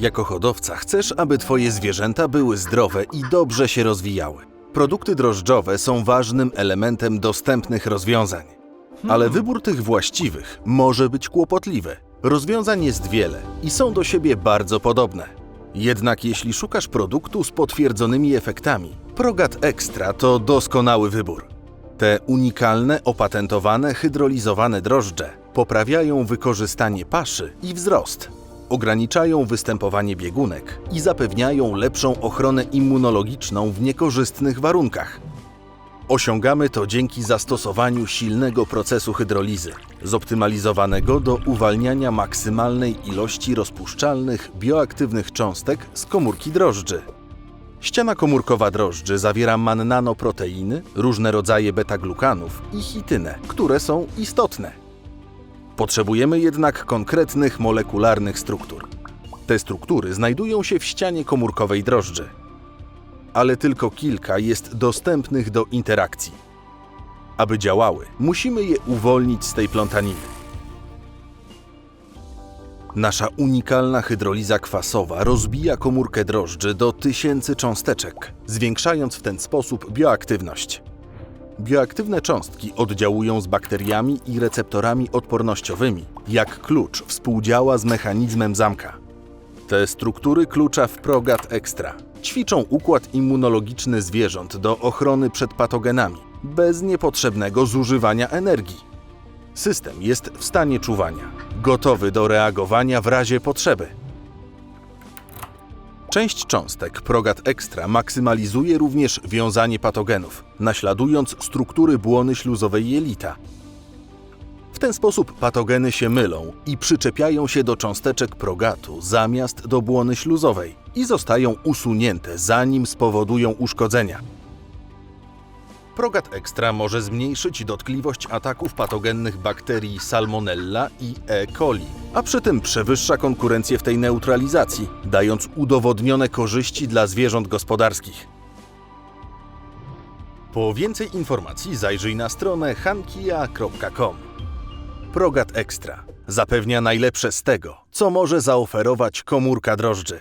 Jako hodowca chcesz, aby Twoje zwierzęta były zdrowe i dobrze się rozwijały. Produkty drożdżowe są ważnym elementem dostępnych rozwiązań. Ale wybór tych właściwych może być kłopotliwy. Rozwiązań jest wiele i są do siebie bardzo podobne. Jednak jeśli szukasz produktu z potwierdzonymi efektami, Progat Extra to doskonały wybór. Te unikalne, opatentowane, hydrolizowane drożdże poprawiają wykorzystanie paszy i wzrost, ograniczają występowanie biegunek i zapewniają lepszą ochronę immunologiczną w niekorzystnych warunkach. Osiągamy to dzięki zastosowaniu silnego procesu hydrolizy, zoptymalizowanego do uwalniania maksymalnej ilości rozpuszczalnych, bioaktywnych cząstek z komórki drożdży. Ściana komórkowa drożdży zawiera mannanoproteiny, różne rodzaje beta-glukanów i chitynę, które są istotne. Potrzebujemy jednak konkretnych molekularnych struktur. Te struktury znajdują się w ścianie komórkowej drożdży, ale tylko kilka jest dostępnych do interakcji. Aby działały, musimy je uwolnić z tej plątaniny. Nasza unikalna hydroliza kwasowa rozbija komórkę drożdży do tysięcy cząsteczek, zwiększając w ten sposób bioaktywność. Bioaktywne cząstki oddziałują z bakteriami i receptorami odpornościowymi, jak klucz współdziała z mechanizmem zamka. Te struktury klucza w Progat Extra ćwiczą układ immunologiczny zwierząt do ochrony przed patogenami, bez niepotrzebnego zużywania energii. System jest w stanie czuwania, gotowy do reagowania w razie potrzeby. Część cząstek Progat Extra maksymalizuje również wiązanie patogenów, naśladując struktury błony śluzowej jelita. W ten sposób patogeny się mylą i przyczepiają się do cząsteczek progatu zamiast do błony śluzowej i zostają usunięte, zanim spowodują uszkodzenia. Progat Extra może zmniejszyć dotkliwość ataków patogennych bakterii Salmonella i E. coli, a przy tym przewyższa konkurencję w tej neutralizacji, dając udowodnione korzyści dla zwierząt gospodarskich. Po więcej informacji zajrzyj na stronę hankia.com. Progat Extra zapewnia najlepsze z tego, co może zaoferować komórka drożdży.